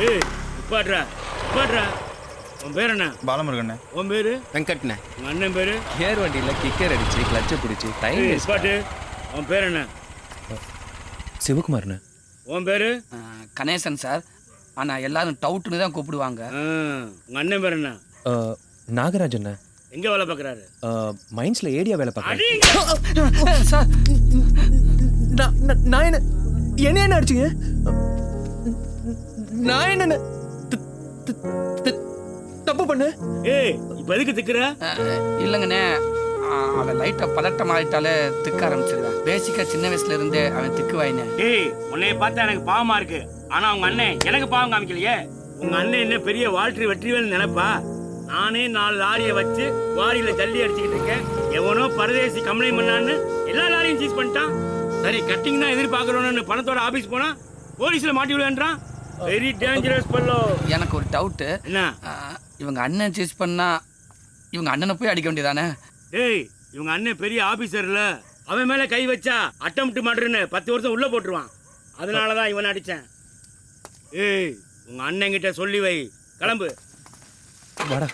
ஏய் உட்காட்றா உட்காட்றா உன் பேர் என்ன பாலமுருகண்ணே உன் பேரு வெங்கட்ண்ணே உங்க அண்ணன் பேரு கியர் வண்டியில் கிக்கர் அடிச்சு கிளச்சை பிடிச்சி டைம் ஏய் பாட்டு உன் பேர் என்ன சிவகுமார்ண்ணே உன் பேரு கணேசன் சார் ஆனால் எல்லாரும் டவுட்டுன்னு தான் கூப்பிடுவாங்க உங்க அண்ணன் பேர் என்ன நாகராஜண்ணே எங்க வேலை பார்க்கறாரு மைன்ஸில் ஏடியா வேலை பார்க்குறேன் அடிங்க சார் நான் என்ன என்ன என்ன அடிச்சுங்க நான் என்ன தப்பு பண்ணேன் ஏய் இப்ப எதுக்கு திக்குற? இல்லைங்கண்ணே. அவன் லைட்டாக பதட்டம் ஆகிட்டாலே திக்க ஆரம்பிச்சிருக்கான் பேசிக்காக சின்ன வயசுல இருந்தே அவன் திக்கு வாயினே ஏய் உன்னைய பார்த்தா எனக்கு பாவமா இருக்கு. ஆனா உங்க அண்ணன் எனக்கு பாவம் காமிக்கலையே? உங்க அண்ணன் என்ன பெரிய வாழ்க்கை வெற்றிவேல் நினைப்பா? நானே நாலு லாரியை வச்சு வாரியில ஜல்லி அடிச்சுக்கிட்டு இருக்கேன். எவனோ பரதேசி கம்ப்ளைண்ட் பண்ணான்னு எல்லா லாரியும் சீஸ் பண்ணிட்டான். சரி கட்டிங் தான் எதிர்பார்க்கறோன்னு பணத்தோட ஆபீஸ் போனா போலீஸ்ல மாட்டி விடுவேன்றான். வெரி டேஞ்சரஸ் பல்லோ எனக்கு ஒரு டவுட்டு என்ன? இவங்க அண்ணன் சீஸ் பண்ணா இவங்க அண்ணனை போய் அடிக்க வேண்டியதானே? டேய் இவங்க அண்ணன் பெரிய ஆபீசர்ல அவன் மேல கை வச்சா அட்டம்ப்ட் மர்டர்னு பத்து வருஷம் உள்ள போட்டுருவான். அதனால தான் இவனை அடிச்சேன். ஏய் உங்க அண்ணன் கிட்ட சொல்லி வை. கிளம்பு. வாடா.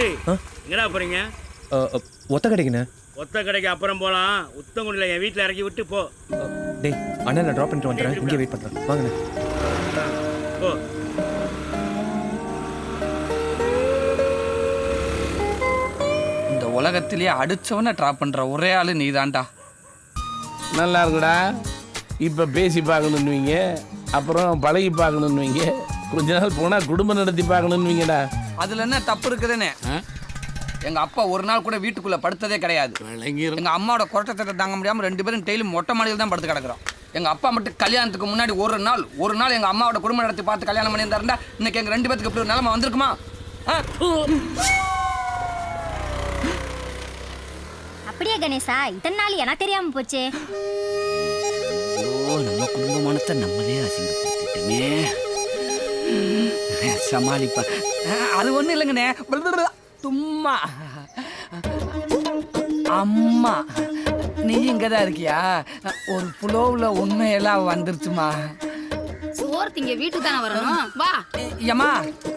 ஏய்? எங்கடா போறீங்க? ஒத்த கடைக்குண்ணே ஒத்த கடைக்கு அப்புறம் போலாம். உத்தங்குடியில் என் வீட்டில் இறக்கி விட்டு போ. டேய் அண்ணன் நான் ட்ராப் பண்ணிட்டு வந்துடுறேன். இங்கே வெயிட் பண்ணுறேன் வாங்கண்ணே போ இந்த உலகத்திலேயே அடிச்சவனை ட்ராப் பண்ற ஒரே ஆளு நீதான்டா. நல்லா இருக்குடா. இப்போ பேசி பார்க்கணுன்னுவீங்க. அப்புறம் பழகி பார்க்கணுன்னுவீங்க. கொஞ்ச நாள் போனால் குடும்பம் நடத்தி பார்க்கணுன்னுவீங்கடா. அதுல என்ன தப்பு இருக்குதுன்னு? எங்க அப்பா ஒரு நாள் கூட வீட்டுக்குள்ள படுத்ததே கிடையாது. எங்க அம்மாவோட குரட்டத்தை தாங்க முடியாம ரெண்டு பேரும் டெய்லி மொட்டை மாடியில் தான் படுத்து கிடக்குறோம். எங்க அப்பா மட்டும் கல்யாணத்துக்கு முன்னாடி ஒரு நாள் ஒரு நாள் எங்க அம்மாவோட குடும்பம் நடத்தி பார்த்து கல்யாணம் பண்ணியிருந்தாருந்தா இன்னைக்கு எங்க ரெண்டு பேத்துக்கு இப்படி ஒரு நிலைமை வந்திருக்குமா? அப்படியே கணேசா இத்தனை நாள் எனக்கு தெரியாம போச்சே நம்ம குடும்பமானத்தை நம்மளே அசிங்கப்படுத்திட்டோமே சமாளிப்பா அது ஒண்ணும் இல்லைங்கண்ணே சும்மா அம்மா நீ இங்க தான் இருக்கியா? ஒரு புலோவில் உண்மையெல்லாம் வந்துருச்சுமா. சோறு திங்க வீட்டுக்கு தானே வரணும்? வா. யம்மா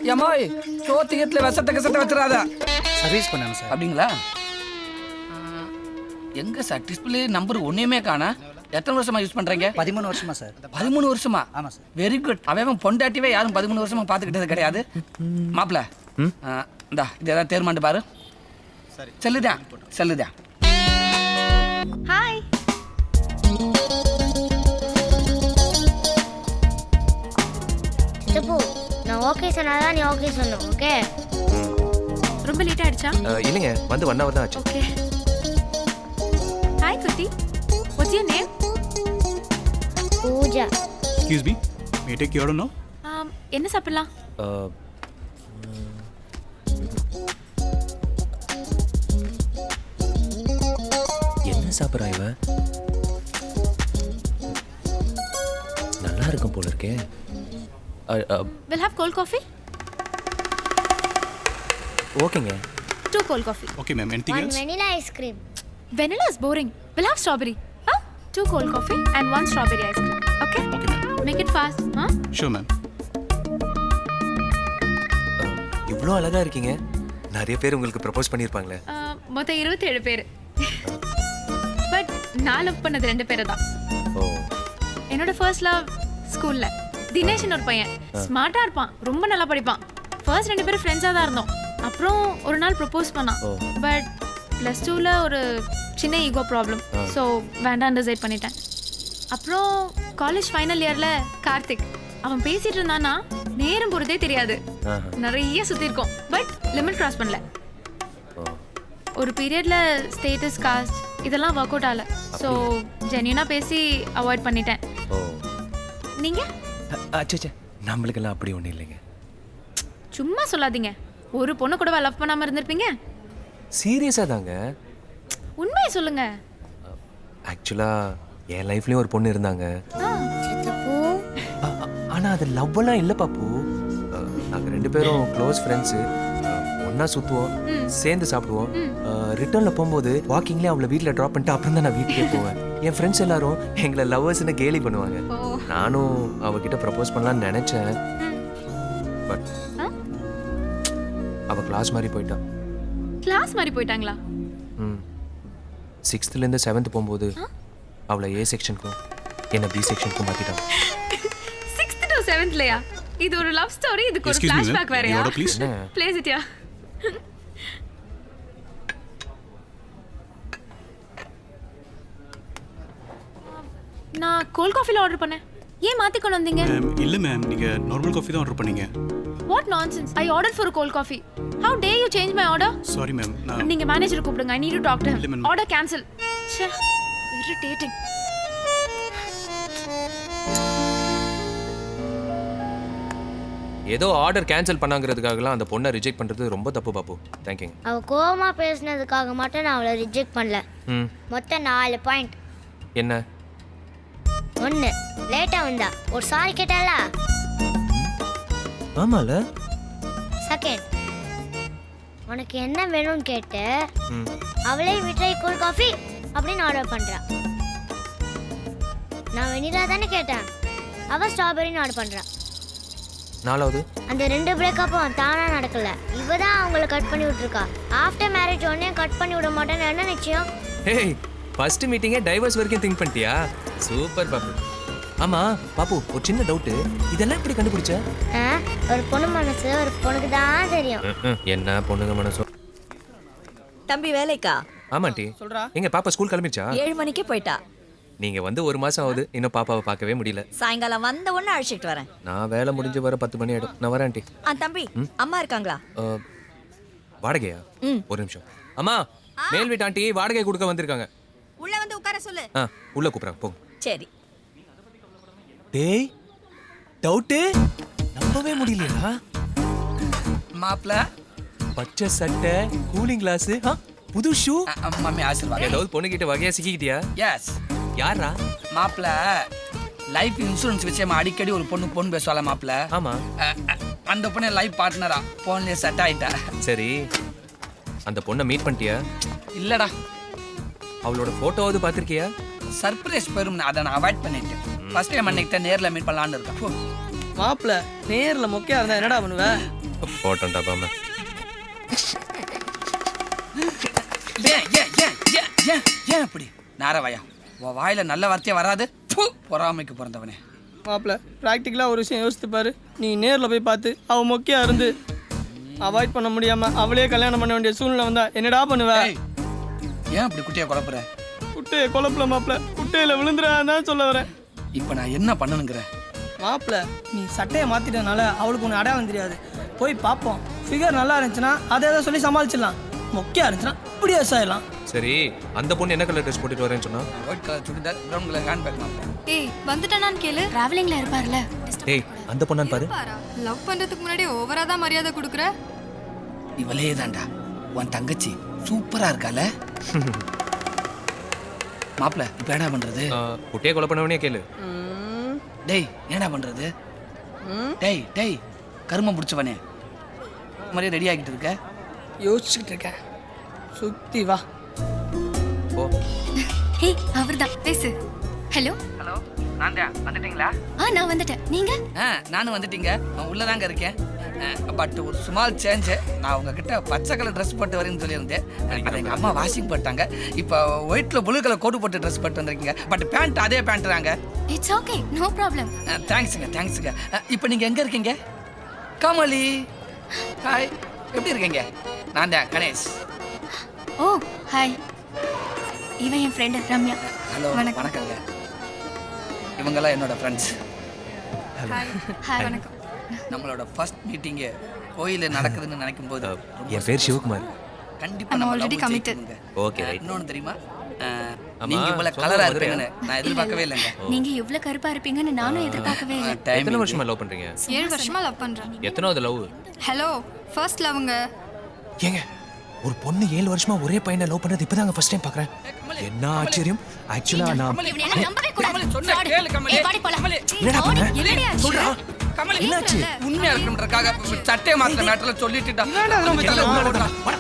யம்மாய் சோத்தியத்தில் விஷத்தை கசத்தை வச்சிடாத. சர்வீஸ் பண்ணாங்க சார். அப்படிங்களா? எங்க சார் டிஸ்பிளே நம்பர் ஒன்றையுமே காணா. எத்தனை வருஷமா யூஸ் பண்றீங்க? பதிமூணு வருஷமா சார். பதிமூணு வருஷமா? ஆமா சார். வெரி குட் அவன் பொண்டாட்டிவே யாரும் பதிமூணு வருஷமா பார்த்துக்கிட்டது கிடையாது. மாப்பிள இந்தா இது ஏதாவது தேர்மாண்டு பாரு. செல்லுதான் செல்லுதான். ஹாய் சித்தப்பு நான் ஓகே சொன்னாதான் நீ ஓகே சொல்லணும் ஓகே ரொம்ப லேட் ஆயிடுச்சா? இல்லைங்க. வந்து ஒன் ஹவர் தான் ஆச்சு. ஓகே ஹாய் குட்டி. What's your name Pooja. Excuse me may take you no Um, என்ன சாப்பிடலாம்? என்ன சாப்பிட்றா இவன் நல்லா இருக்கும் போல இருக்கே. வில் ஹேவ் கோல்ட் காஃபி ஓகேங்க. Two cold coffee okay ma'am anything else vanilla ice cream vanilla is boring will have strawberry ah two cold coffee and one strawberry ice cream okay okay ma'am make it fast ah sure ma'am இவ்வளோ அழகா இருக்கீங்க. நிறைய பேர் உங்களுக்கு propose பண்ணியிருப்பாங்களே. Uh, மொத்தம் இருபத்தி ஏழு பேர் நான் லவ் பண்ணது ரெண்டு பேரை தான் என்னோட ஃபர்ஸ்ட் லவ் ஸ்கூல்ல தினேஷ்னு ஒரு பையன். ஸ்மார்ட்டா இருப்பான். ரொம்ப நல்லா படிப்பான். ஃபர்ஸ்ட் ரெண்டு பேரும் ஃப்ரெண்ட்ஸாக தான் இருந்தோம். அப்புறம் ஒரு நாள் ப்ரப்போஸ் பண்ணான். பட் ப்ளஸ் டூவில் ஒரு சின்ன ஈகோ ப்ராப்ளம் ஸோ வேண்டாம் டிசைட் பண்ணிட்டேன். அப்புறம் காலேஜ் ஃபைனல் இயரில் கார்த்திக். அவன் பேசிட்டு இருந்தானா நேரம் போகிறதே தெரியாது. நிறைய சுற்றி இருக்கோம். பட் லிமிட் கிராஸ் பண்ணல. ஒரு பீரியட்ல ஸ்டேட்டஸ் காஸ்ட் இதெல்லாம் ஒர்க் அவுட் ஆகல. ஸோ ஜென்யூனாக பேசி அவாய்ட் பண்ணிட்டேன். ஓ. நீங்கள் அச்சே நம்மளுக்கெல்லாம் அப்படி ஒன்றும் இல்லைங்க. சும்மா சொல்லாதீங்க. ஒரு பொண்ணு கூட லவ் பண்ணாம இருந்திருப்பீங்க? சீரியஸாக தாங்க. உண்மையை சொல்லுங்க. ஆக்சுவலாக என் லைஃப்லேயும் ஒரு பொண்ணு இருந்தாங்க. ஆ, சித்தப்பு. ஆ- ஆ- ஆனா அது லவ்வெல்லாம் இல்லை பாப்பு. அஹ், நாங்க ரெண்டு பேரும் க்ளோஸ் ஃப்ரெண்ட்ஸு ஒன்றா சுற்றுவோம் சேர்ந்து சாப்பிடுவோம். ரிட்டர்னில் போகும்போது வாக்கிங்லேயே அவளை வீட்டில் ட்ராப் பண்ணிட்டு அப்புறம் தான் நான் வீட்டுக்கே போவேன். என் ஃப்ரெண்ட்ஸ் எல்லாரும் எங்களை லவ்வர்ஸ்னு கேலி பண்ணுவாங்க. நானும் அவகிட்ட ப்ரப்போஸ் பண்ணலாம்னு நினச்சேன். பட்? அவ கிளாஸ் மாதிரி போயிட்டா. கிளாஸ் மாதிரி போயிட்டாங்களா? ம். சிக்ஸ்த்துலேருந்து செவன்த் போகும்போது அவளை ஏ செக்ஷனுக்கும் என்ன பி செக்ஷனுக்கும் மாற்றிட்டான் சிக்ஸ்த் டு செவன்த்லயா இது ஒரு லவ் ஸ்டோரி இதுக்கு ஒரு. ஃபிளாஷ்பேக் வேறயா. என்ன? ப்ளேஸ் இட்யா நான் கோல்ட் காஃபில ஆர்டர் பண்ணேன். ஏன் மாத்தி கொண்டு வந்தீங்க? மேம் இல்லை மேம் நீங்கள் நார்மல் காஃபி தான் ஆர்டர் பண்ணீங்க. What nonsense I order for cold coffee how dare you change my order sorry ma'am நான் நீங்க மேனேஜர் கூப்பிடுங்க. I need to talk to him. Order cancel ச்சே இரிட்டேட்டிங் ஏதோ ஆர்டர் கேன்சல் பண்ணாங்கிறதுக்காகலாம் அந்த பொண்ணை ரிஜெக்ட் பண்ணுறது ரொம்ப தப்பு பாப்பு. தேங்க்யூங்க அவ கோவமா பேசுனதுக்காக மட்டும் நான் அவளை ரிஜெக்ட் பண்ணல. ம். மொத்தம் நாலு பாயிண்ட் என்ன? ஒன்று லேட்டாக வந்தா. ஒரு சாரி கேட்டால ஆமால. செகண்ட் உனக்கு என்ன வேணும்னு கேட்டு ம். அவளே மிட்டாய் கூல் காஃபி அப்படின்னு ஆர்டர் பண்றா. நான் வெனிலா தானே கேட்டேன். அவ ஸ்ட்ராபெரின்னு ஆர்டர் பண்றா. நாலாவது. அந்த ரெண்டு பிரேக்கப்பும் தானா நடக்கல. இவ தான் அவங்கள கட் பண்ணி விட்டுருக்கா. ஆஃப்டர் மேரேஜ் உடனே கட் பண்ணி விட மாட்டேன்னு என்ன நிச்சயம்? ஹேய் ஃபர்ஸ்ட் மீட்டிங்கே டைவர்ஸ் வரைக்கும் திங்க் பண்ணிட்டியா? சூப்பர் பாப்பு. ஆமா பாப்பு ஒரு சின்ன டவுட்டு இதெல்லாம் எப்படி கண்டுபிடிச்ச? ஆ, ஒரு பொண்ணு மனசு ஒரு பொண்ணுக்கு தான் தெரியும். என்ன பொண்ணுங்க மனசோ? தம்பி வேலைக்கா? ஆமாண்டி. எங்க பாப்பா ஸ்கூல் கிளம்பிச்சா ஏழு மணிக்கு போயிட்டா. நீங்க வந்து ஒரு மாசம் ஆகுது. இன்னும் பாப்பாவை பார்க்கவே முடியல. சாயங்காலம் வந்த உடனே அழைச்சிட்டு வரேன். நான் வேலை முடிஞ்சு வர பத்து மணி ஆயிடும். நான் வரேன் ஆண்டி. ஆ தம்பி அம்மா இருக்காங்களா? அஹ், வாடகையா? ம். ஒரு நிமிஷம். அம்மா மேல் வீட்டு ஆண்டி வாடகை கொடுக்க வந்திருக்காங்க. உள்ள வந்து உட்கார சொல்லு. ஆ உள்ள கூப்பிடுறாங்க போங்க சரி. டேய் டவுட்டு? நம்பவே முடியலையா? மாப்பிள்ள பச்சை சட்டை கூலிங் கிளாஸ் புது ஷூ? மம்மி ஆசீர்வாதம். ஏதாவது பொண்ணுகிட்ட வகையா சிக்கிக்கிட்டியா? எஸ் யாரா மாப்பிள்ள லைஃப் இன்சூரன்ஸ் விஷயமா அடிக்கடி ஒரு பொண்ணு பொண்ணு பேசுவாள மாப்பிள்ள ஆமா. அந்த பொண்ணு லைஃப் பார்ட்னரா போன்லயே செட் ஆயிட்டா. சரி. அந்த பொண்ணை மீட் பண்ணிட்டியா? இல்லடா. அவளோட போட்டோவாவது பார்த்திருக்கியா? சர்ப்ரைஸ் பெரும் அதை நான் அவாய்ட் பண்ணிட்டேன். ஃபர்ஸ்ட் டைம் அன்னைக்கு தான் நேர்ல மீட் பண்ணலாம்னு இருக்கேன். மாப்பிள்ள நேர்ல மொக்கையா இருந்தா என்னடா பண்ணுவ? போட்டோம்டா பாம ஏன் ஏன் ஏன் ஏன் ஏன் ஏன் அப்படி? நாரவாயா? உன் வாயில நல்ல வார்த்தையே வராது. பொறாமைக்கு பிறந்தவனே. மாப்பிள்ள ப்ராக்டிக்கலா ஒரு விஷயம் யோசித்து பாரு. நீ நேர்ல போய் பார்த்து அவ மொக்கையா இருந்து அவாய்ட் பண்ண முடியாம அவளே கல்யாணம் பண்ண வேண்டிய சூழ்நிலை வந்தா என்னடா பண்ணுவ? ஏன் அப்படி குட்டியை குழப்புற? குட்டையை குழப்பல மாப்பிள்ள குட்டையில விழுந்துடாதான் சொல்ல வரேன். இப்போ நான் என்ன பண்ணணுங்கிற மாப்பிள்ள நீ சட்டையை மாத்திட்டனால அவளுக்கு ஒன்று அடையாளம் தெரியாது. போய் பார்ப்போம். ஃபிகர் நல்லா இருந்துச்சுன்னா அதை ஏதோ சொல்லி சமாளிச்சிடலாம். மொக்கையா இருந்துச்சுன்னா இப்படி விவசாயிடலாம் சரி அந்த பொண்ணு என்ன கலர் ட்ரெஸ் போட்டுட்டு வரேன்னு சொன்னா? White colour churidar brown colour handbag ஏய் வந்துட்டானான்னு கேளு. டிராவலிங்ல இருப்பார்ல. டேய் அந்த பொண்ணான்னு பாரு. லவ் பண்றதுக்கு முன்னாடி ஓவரா தான் மரியாதை கொடுக்குற? இவளே தான்டா. உன் தங்கச்சி சூப்பரா இருக்கால. மாப்பிள்ள இப்போ என்ன பண்றது? குட்டியை கொலை பண்ணவனே கேளு. டேய் என்னடா பண்றது? டேய் டேய் கருமம் பிடிச்சவனே. மாதிரியே ரெடி ஆகிட்டு இருக்க? யோசிச்சுக்கிட்டு இருக்கேன். சுத்தி வா. ஓ ஹே அவர்தான். பேசு. ஹலோ? ஹலோ நான் தான் வந்துட்டீங்களா? ஆ நான் வந்துட்டேன். நீங்க? ஆ நானும் வந்துட்டீங்க. நான் உள்ளதாங்க இருக்கேன். பட் ஒரு சுமால் சேஞ்ச் நான் உங்ககிட்ட பச்சை கலர் ட்ரெஸ் போட்டு வரேன்னு சொல்லியிருந்தேன். அதை எங்கள் அம்மா வாஷிங் போட்டாங்க. இப்போ ஒயிட்ல ப்ளூ கலர் கோட் போட்டு ட்ரெஸ் போட்டு வந்திருக்கீங்க. பட் பேண்ட் அதே பேண்ட் தாங்க. இட்ஸ் ஓகே நோ ப்ராப்ளம் தேங்க்ஸுங்க தேங்க்ஸுங்க இப்போ நீங்கள் எங்கே இருக்கீங்க? கமலி. ஹாய் எப்படி இருக்கீங்க? நான் தான் கணேஷ். ஓ ஹாய் இவன் என் ஃப்ரெண்டு ரம்யா. ஹலோ வணக்கம். வணக்கங்க. இவங்கெல்லாம் என்னோட ஃப்ரெண்ட்ஸ் ஹாய் வணக்கம். நம்மளோட ஃபர்ஸ்ட் மீட்டிங்கு கோயிலில் நடக்குதுன்னு நினைக்கும் போது என் பேர் சிவகுமார். கண்டிப்பா I'm நம்ம committed. ஜெயிக்குங்க. ஓகே ரைட் இன்னொன்னு தெரியுமா? நீங்க இவ்வளவு கலரா? இருப்பீங்கன்னு நான் எதிர்பார்க்கவே இல்லைங்க. நீங்க இவ்வளவு கருப்பா இருப்பீங்கன்னு நானும் எதிர்பார்க்கவே இல்லை. டைம் எத்தனை வருஷமா லவ் பண்றீங்க? ஏழு வருஷமா லவ் பண்றேன். எத்தனாவது லவ் ஹலோ ஃபர்ஸ்ட் லவ்ங்க ஏங்க ஒரு பொண்ணு ஏழு வருஷமா ஒரே பையனை லவ் பண்ணது இப்பதாங்க ஃபர்ஸ்ட் டைம் பாக்குறேன். என்ன ஆச்சரியம்? ஆக்சுவலா நான். என்னடா பண்ண? சொல்றா. என்னாச்சு? உண்மையா இருக்கணுன்றக்காக சட்டையை மாத்திர மேட்டர்ல சொல்லிட்டுடா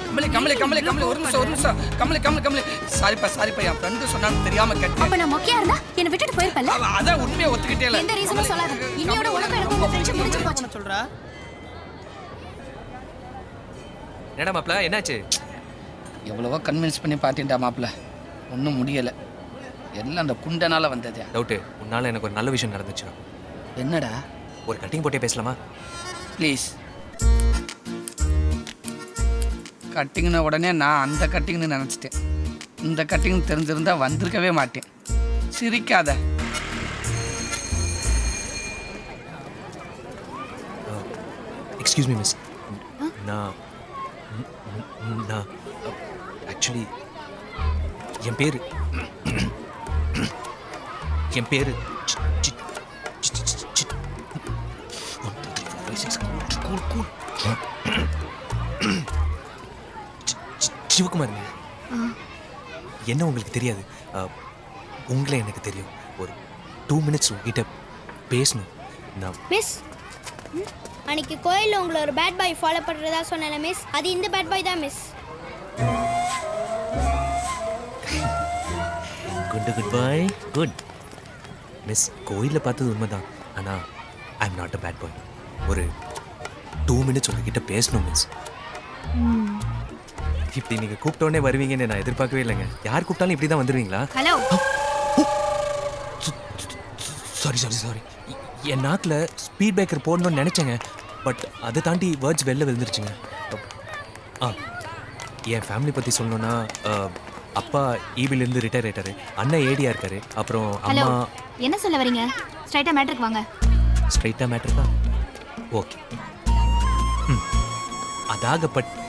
கமலி கமலி கமலி கமலி ஒரு நிமிஷம் ஒரு நிமிஷம். கமலி கமலி கமலி. சாரிப்பா சாரிப்பா என் ஃப்ரெண்டு சொன்னான்னு தெரியாம கேட்டேன். அப்ப நான் மொக்கையா இருந்தா என்னை விட்டுட்டு போயிருப்பல அதான் உண்மையை ஒத்துக்கிட்டே இல்ல எந்த ரீசனும் சொல்லாத. இன்னையோட உனக்கு எனக்கு உங்க ஃப்ரெண்ட்ஷிப் முடிஞ்சு போச்சு. சொல்றா? என்னடா மாப்ள என்னாச்சு? எவ்வளவோ கன்வின்ஸ் பண்ணி பார்த்துட்டா மாப்பிள்ள ஒன்றும் முடியலை. எல்லாம் அந்த குண்டனால வந்தது. டவுட்டு உன்னால எனக்கு ஒரு நல்ல விஷயம் நடந்துச்சுடா என்னடா? ஒரு கட்டிங் போட்டே பேசலாமா? ப்ளீஸ் கட்டிங்ன உடனே நான் அந்த கட்டிங்னு நினச்சிட்டேன். இந்த கட்டிங் தெரிஞ்சிருந்தா வந்திருக்கவே மாட்டேன். சிரிக்காத. எக்ஸ்கியூஸ் மீ மிஸ் நான் நான் ஆக்சுவலி என் பேர் என் பேர் சிவகுமார் என்ன உங்களுக்கு தெரியாது? உங்களை எனக்கு தெரியும். ஒரு டூ மினிட்ஸ் உங்ககிட்ட பேசணும். நான் மிஸ். அன்னைக்கு கோயிலில் உங்களை ஒரு பேட் பாய் ஃபாலோ பண்ணுறதா சொன்னேன்ல மிஸ் அது இந்த பேட் பாய் தான் miss good good boy good miss கோயிலில் பார்த்தது உண்மைதான் ஆனால் I am not a bad boy ஒரு டூ மினிட்ஸ் உங்ககிட்ட பேசணும் மிஸ் இப்படி நீங்கள் கூப்பிட்டோன்னே வருவீங்கன்னு நான் எதிர்பார்க்கவே இல்லைங்க யார் கூப்பிட்டாலும் இப்படி தான் வந்துடுவீங்களா ஹலோ சாரி சாரி சாரி என் நாக்கில் ஸ்பீட் பிரேக்கர் போடணும்னு நினச்சேங்க. பட் அதை தாண்டி வேர்ட்ஸ் வெளில விழுந்துருச்சுங்க. ஆ என் ஃபேமிலி பற்றி சொல்லணும்னா அஹ், அப்பா ஈபிலேருந்து ரிட்டையர் ஆயிட்டாரு. அண்ணன் ஏடியா இருக்காரு. அப்புறம் அம்மா என்ன சொல்ல வரீங்க? ஸ்ட்ரைட்டா மேட்ருக்கு வாங்க. ஸ்ட்ரைட்டாக மேட்ரு தான் ஓகே ம். அதாகப்பட்டு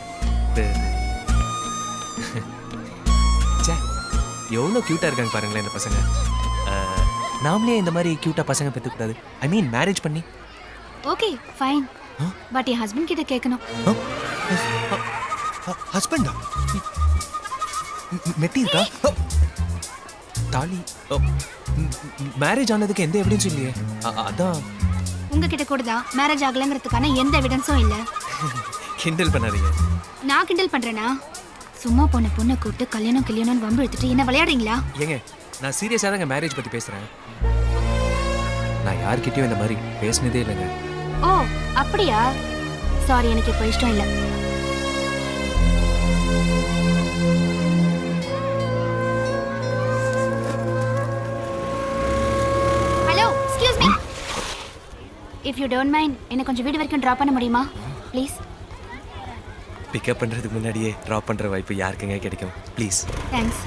எவ்வளோ க்யூட்டாக இருக்காங்க பாருங்களேன் இந்த பசங்க. நாமளே இந்த மாதிரி க்யூட்டாக பசங்க பெற்றுக்கூடாது ஐ மீன் மேரேஜ் பண்ணி. ஓகே ஃபைன் பட் என் ஹஸ்பண்ட் கிட்ட கேட்கணும் ஹஸ்பண்டா மெட்டி இருக்கா தாலி. மேரேஜ் ஆனதுக்கு எந்த எவிடன்ஸும் இல்லையே. அதான். உங்ககிட்ட கூட தான் மேரேஜ் ஆகலைங்கிறதுக்கான எந்த எவிடன்ஸும் இல்லை. கிண்டல் பண்ணாதீங்க. நான் கிண்டல் பண்றேனா? சும்மா பொண்ணு பொண்ணை கூப்பிட்டு கல்யாணம் கல்யாணம்னு வம்பு எடுத்துட்டு என்ன விளையாடுறீங்களா? ஏங்க நான் சீரியஸாக தாங்க மேரேஜ் பற்றி பேசுகிறேன் நான் யார்கிட்டயும் இந்த மாதிரி பேசினதே இல்லைங்க. ஓ அப்படியா? சாரி எனக்கு இப்போ இஷ்டம் இல்லை. Hello excuse me if you don't mind என்ன கொஞ்சம் வீடு வரைக்கும் ட்ராப் பண்ண முடியுமா? ப்ளீஸ் பிக்கப் பண்ணுறதுக்கு முன்னாடியே ட்ராப் பண்ணுற வாய்ப்பு யாருக்குங்க கிடைக்கும்? ப்ளீஸ் தேங்க்ஸ்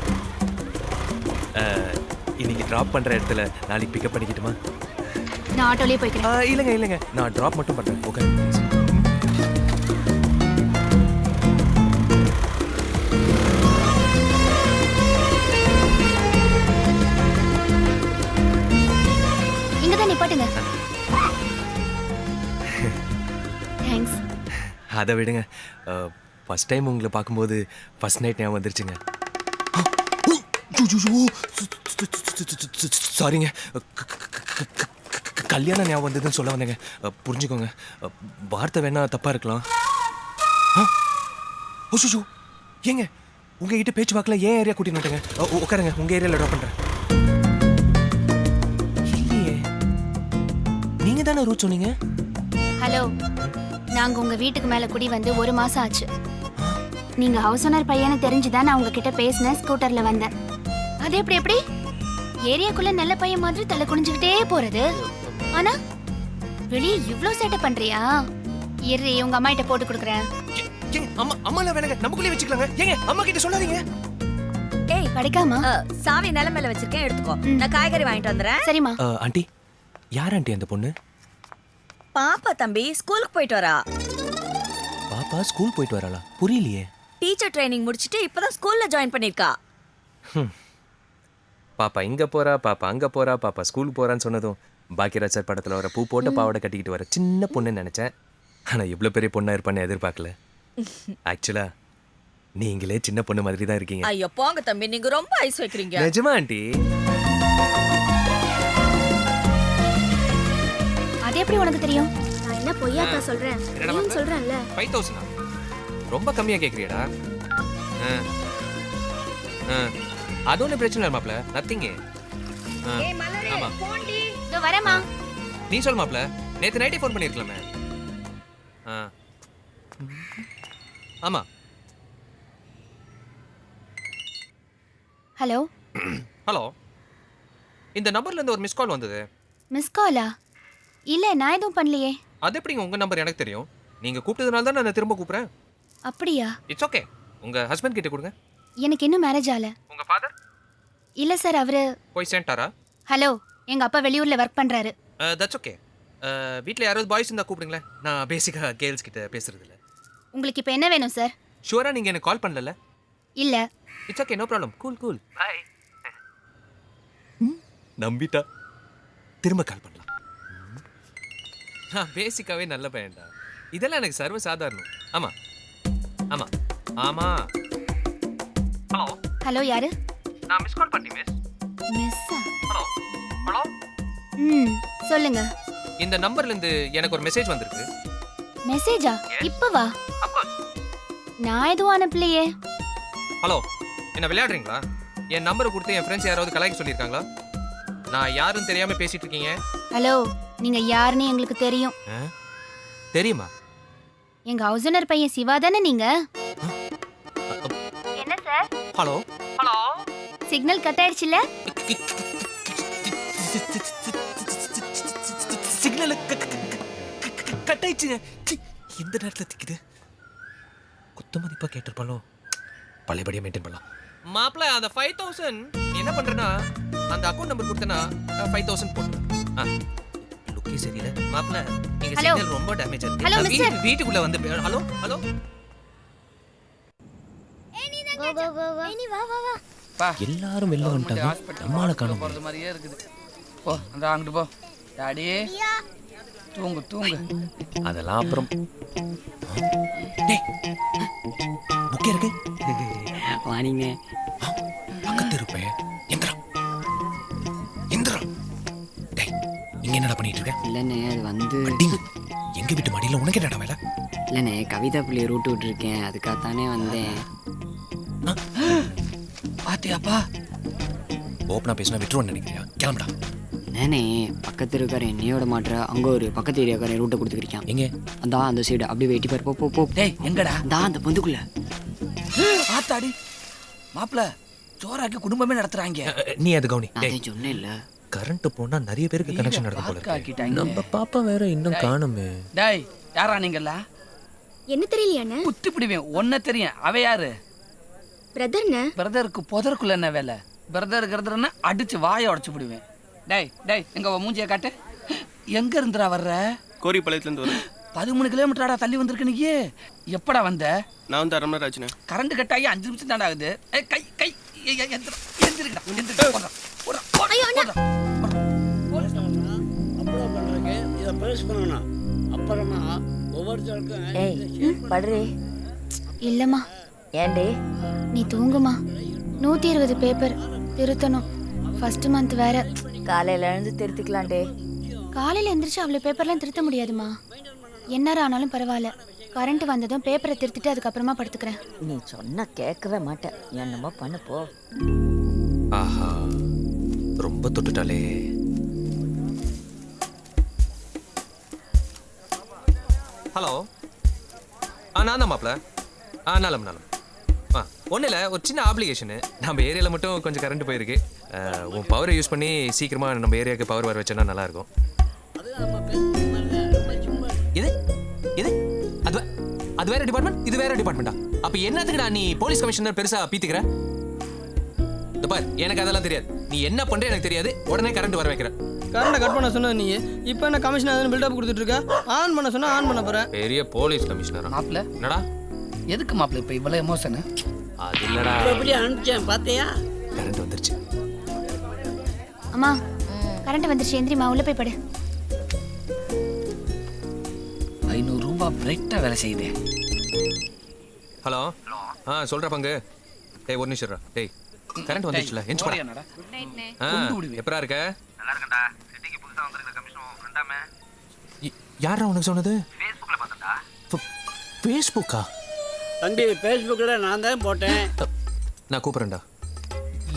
இன்னைக்கு ட்ராப் பண்ணுற இடத்துல நாளைக்கு பிக்கப் பண்ணிக்கிட்டுமா? நான் ஆட்டோலேயே போய்க்கிறேன். இல்லைங்க இல்லைங்க. நான் ட்ராப் மட்டும் பண்ணுறேன் ஓகே இங்கே தான் நிப்பாட்டுங்க. தேங்க்ஸ் அதை விடுங்க. ஃபஸ்ட் டைம் உங்களை பார்க்கும்போது ஃபர்ஸ்ட் நைட் ஞாபகம் வந்துருச்சுங்க. சாரிங்க. கல்யாணம் ஞாபகம் வந்ததுன்னு சொல்ல வந்தேங்க. புரிஞ்சுக்கோங்க. வார்த்தை வேணா தப்பாக இருக்கலாம். ஓஷோ ஏங்க உங்ககிட்ட பேச்சு வாக்கில் ஏன் ஏரியா கூட்டின்னு வந்துட்டேங்க. உ- உட்காருங்க உங்க ஏரியாவில் ட்ராப் பண்ணுறேன் இல்லையே. நீங்க தானே ரூட் சொன்னீங்க? ஹலோ. நாங்க உங்க வீட்டுக்கு மேல குடி வந்து ஒரு மாசம் ஆச்சு. நீங்க ஹவுஸ் ஓனர் பையனை தெரிஞ்சுதான் நான் உங்ககிட்ட பேசினேன் ஸ்கூட்டர்ல வந்தேன். அது எப்படி எப்படி? ஏரியாக்குள்ள நல்ல பையன் மாதிரி தலை குனிஞ்சுக்கிட்டே போறது. ஆனா வெளியே இவ்ளோ சேட்டை பண்றியா? இரு உங்க அம்மா கிட்ட போட்டு கொடுக்குறேன். அம்மா அம்மாலாம் வேணாங்க. நமக்குள்ளே வச்சுக்கலாங்க. ஏங்க அம்மா கிட்ட சொல்லாதீங்க. ஏய் கிடைக்காமா சாவி நிலைமையில வச்சிருக்கேன் எடுத்துக்கோ. நான் காய்கறி வாங்கிட்டு வந்துடுறேன். சரிம்மா. ஆண்டி யார் ஆண்டி அந்த பொண்ணு? பாப்பா தம்பி ஸ்கூலுக்கு போயிட்டு வரா. பாப்பா ஸ்கூல் போயிட்டு வரலா புரியலையே. டீச்சர் ட்ரைனிங் முடிச்சிட்டு இப்பதான் ஸ்கூல்ல ஜாயின் பண்ணிருக்கா பாப்பா இங்க போறா பாப்பா அங்க போறா பாப்பா ஸ்கூல் போறான்னு சொன்னதும் பாக்கியராஜ் சார் படத்துல வர பூ போட்ட பாவாடை கட்டிக்கிட்டு வர சின்ன பொண்ணுன்னு நினைச்சேன். ஆனா இவ்வளவு பெரிய பொண்ணா இருப்பான்னு எதிர்பார்க்கல. ஆக்சுவலா நீங்களே சின்ன பொண்ணு மாதிரி தான் இருக்கீங்க. ஐயோ போங்க தம்பி நீங்க ரொம்ப ஐஸ் வைக்கிறீங்க. நிஜமா ஆண்டி? அது எப்படி உனக்கு தெரியும்? நான் என்ன பொய்யாக்கா சொல்கிறேன் நீயும் சொல்கிறேன்ல ஃபைவ் தௌசண்டா ரொம்ப கம்மியா கேக்குறியடா. ஆ. ஆ. அது ஒன்றும் பிரச்சனை இல்லை மாப்ள நத்திங்க ஆமா. இதோ வரேம்மா. நீ சொல் மாப்ள நேத்து நைட்டே ஃபோன் பண்ணிருக்கலாமே. ஆ. ஆமா. ஹலோ. ஹலோ. இந்த நம்பர்ல இருந்து ஒரு மிஸ் கால் வந்தது. மிஸ் காலா இல்லை நான் எதுவும் பண்ணலையே. அது எப்படிங்க உங்க நம்பர் எனக்கு தெரியும்? நீங்க கூப்பிட்டதுனால தான் நான் திரும்ப கூப்பிடுறேன்? அப்படியா? இட்ஸ் ஓகே உங்க ஹஸ்பண்ட் கிட்ட கொடுங்க. எனக்கு இன்னும் மேரேஜ் ஆகல. உங்க ஃபாதர் இல்லை சார் அவரு போய் சென்டாரா ஹலோ. எங்கள் அப்பா வெளியூரில் ஒர்க் பண்ணுறாரு தட்ஸ் ஓகே வீட்டில் யாராவது பாய்ஸ் இருந்தால் கூப்பிடுங்களேன். நான் பேசிக்காக கேர்ள்ஸ் கிட்ட பேசுறது இல்ல உங்களுக்கு இப்போ என்ன வேணும் சார் ஷுவராக நீங்கள் எனக்கு கால் பண்ணல இல்லை. It's okay no problem cool cool bye நம்பிட்டா? திரும்ப கால் பண்ணலாம். நான் பேசிக்காவே நல்ல பையன்டா. இதெல்லாம் எனக்கு சர்வ சாதாரணம் ஆமா. ஆமா. ஆமா. ஹலோ ஹலோ யாரு? நான் மிஸ் கால் பண்ணி மிஸ் மிஸ்ஸா ம் சொல்லுங்க. இந்த நம்பர்ல இருந்து எனக்கு ஒரு மெசேஜ் வந்திருக்கு. மெசேஜா? இப்போவா நான் எதுவும் அனுப்பலையே. ஹலோ என்ன விளையாடுறீங்களா? என் நம்பரை கொடுத்து என் ஃப்ரெண்ட்ஸ் யாராவது கலாய்க்க சொல்லியிருக்காங்களா? நான் யாரும் தெரியாம பேசிட்டு இருக்கீங்க ஹலோ நீங்கள் யாருன்னு எங்களுக்கு தெரியும். ஆ? தெரியுமா? எங்கள் ஹவுஸ் ஓனர் பையன் சிவா தானே sir? Hello? Hello? Signal cut ஆயிடுச்சுல்ல signal cut ஆயிடுச்சுங்க இந்த நேரத்தில் திக்குது? குத்து மதிப்பாக கேட்டிருப்பாலும் பழையபடியாக மெயின்டைன் பண்ணலாம். மாப்பிள்ள அந்த ஃபைவ் தௌசண்ட் என்ன பண்ணுறேன்னா அந்த அக்கௌண்ட் நம்பர் கொடுத்தனா ஃபைவ் தௌசண்ட் போட்டு ஆ? லுக்கே சரியில்லை. மாப்பிள்ள Hello. சிக்னல் ரொம்ப டேமேஜ் இருக்கு. வீட்டுக்குள்ள வந்து ஹலோ ஹலோ எல்லாரும் வெளில ஹாஸ்பிட்டல் நம்மால காணோம் போகிறது மாதிரியே இருக்குது. போ அந்த அங்கிட்டு போ. டாடி தூங்கு தூங்கு. அதெல்லாம் அப்புறம். டேய் புக்கே இருக்கு. வாணிங்க பக்கத்து இருப்பேன் டேய் இங்க என்னடா பண்ணிட்டு இருக்க? இல்லைண்ணே அது வந்து எங்க வீட்டு மாடியில உனக்கு என்னடா வேலை? இல்லைண்ணே கவிதா பிள்ளைய ரூட்டு விட்டுருக்கேன். அதுக்காகத்தானே வந்தேன். பாத்தியாப்பா? ஓப்பனா பேசினா விட்டுருவோன்னு நினைக்கிறியா? கிளம்புடா. என்னண்ணே பக்கத்து இருக்கார என்னையோட மாட்டுற அங்கே ஒரு பக்கத்து ஏரியாக்காரன் ரூட்டை கொடுத்துருக்கான் எங்க? அதான் அந்த சைடு அப்படியே வெட்டி பாரு. போ போ போ. டேய் எங்கடா? அதான் அந்த பொந்துக்குள்ள. ஆத்தாடி. மாப்பிள சோறாக்கி குடும்பமே நடத்துறாங்க. நீ அது கவுனி. நான் சொன்னேன் இல்ல கரண்ட் போனா நிறைய பேருக்கு கனெக்ஷன் நடக்கும் போல இருக்கு. நம்ம பாப்பா வேற இன்னும் காணுமே. டேய் யாரா நீங்கல்ல என்ன தெரியலையாண்ணே குத்தி பிடிவேன். ஒன்ன தெரியும். அவ யாரு? பிரதர்ண்ணே பிரதருக்கு புதருக்குள்ள என்ன வேலை? பிரதர் கிரதர்னா அடிச்சு வாயை உடச்சு பிடுவேன். டேய் டேய் எங்க மூஞ்சிய காட்டு. எங்க இருந்துடா வர்ற? கோரிப்பாளையத்துலேருந்து வரேன் பதிமூணு கிலோமீட்டராடா தள்ளி வந்திருக்க நீ எப்படா வந்த? நான் வந்து அரை மணி நேரம் ஆச்சுண்ணே கரண்ட் கட் ஆகி அஞ்சு நிமிஷம் தாண்டா ஆகுது. கை கை எந்திரிக்கடா, எந்திரிக்கடா. போலீஸ் அப்ளை பண்ணுறதுக்கு இதை ப்ரெஸ் பண்ணணும். அப்புறமா ஒவ்வொருத்தருக்கும் ஏய் படுறி. இல்லைம்மா. ஏண்டி நீ தூங்குமா. நூற்றி இருபது பேப்பர் திருத்தணும். ஃபர்ஸ்ட் மந்த் வேற. காலையில எழுந்து திருத்திக்கலாம்டே. காலையில் எந்திரிச்சு அவ்வளோ பேப்பர்லாம் திருத்த முடியாதுமா? எந்நேரம் ஆனாலும் பரவாயில்ல. கரண்ட் வந்ததும் பேப்பரை திருத்திட்டு அதுக்கப்புறமா படுத்துக்கிறேன். நீ சொன்னா கேட்கவே மாட்டேன். என்னமோ பண்ணு போ. ஆஹா ரொம்ப தொட்டுட்டாலே ஹலோ. ஆ நான் தான் மாப்பிள. ஆ நலம் நலம் ஆ ஒன்றும் இல்லை ஒரு சின்ன ஆப்ளிகேஷனு நம்ம ஏரியாவில் மட்டும் கொஞ்சம் கரண்ட் போயிருக்கு. உன் பவரை யூஸ் பண்ணி சீக்கிரமாக நம்ம ஏரியாவுக்கு பவர் வர வச்சோன்னா நல்லாயிருக்கும். இது? இது? அது அது வேற டிபார்ட்மெண்ட் இது வேற டிபார்ட்மெண்ட்டா அப்போ என்னத்துக்குடா நீ போலீஸ் கமிஷனர் பெருசாக பீத்துக்கிற? இந்த பார் எனக்கு அதெல்லாம் தெரியாது. நீ என்ன பண்ற எனக்கு தெரியாது. உடனே கரண்ட் வர வைக்கிற. கரண்ட்டை கட் பண்ண சொன்னது நீ. இப்போ என்ன கமிஷன் எதுவும் பில்டப் கொடுத்துட்டு இருக்க? ஆன் பண்ண சொன்னா ஆன் பண்ண போறேன் பெரிய போலீஸ் கமிஷனரா மாப்பிள என்னடா? எதுக்கு மாப்பிள இப்ப இவ்வளவு எமோஷனு அது இல்லடா. எப்படி அனுப்பிச்சேன் பார்த்தியா கரண்ட் வந்துருச்சு. அம்மா கரண்ட் வந்துருச்சு. எந்திரிம்மா உள்ள போய் படு. ஐநூறு ரூபாய் பிரைட்டா வேலை செய்யுது. ஹலோ. ஆ சொல்ற பங்கு. டேய் ஒரு நிமிஷம். டேய் கரண்ட் வந்துருச்சுல எஞ்சி போடா. ஆ எப்பரா இருக்க? நல்லா இருக்கடா சிட்டிக்கு புதுசா வந்திருக்க கமிஷன் ஃப்ரெண்டாமே யாரா உனக்கு சொன்னது? ஃபேஸ்புக்ல பார்த்தடா ஃபேஸ்புக்கா தம்பி ஃபேஸ்புக்கில் நான் தான் போட்டேன். நான் கூப்பிடுறேன்டா.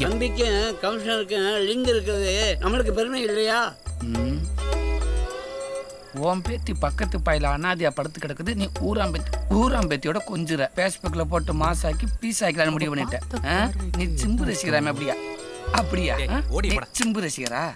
தம்பிக்கும் கமிஷனருக்கும் லிங்க் இருக்கிறது நம்மளுக்கு பெருமை இல்லையா. உன் பேத்தி பக்கத்து பாயில அனாதியா படுத்து கிடக்குது. நீ ஊராம்பேத்தி ஊராம்பேத்தியோட கொஞ்சுற. ஃபேஸ்புக்ல போட்டு மாசாக்கி பீஸ் ஆக்கலான்னு முடிவு பண்ணிட்ட. ஆ? நீ சிம்பு ரசிகராமே அப்படியா? அப்படியா? சிம்பு ரசிகரா?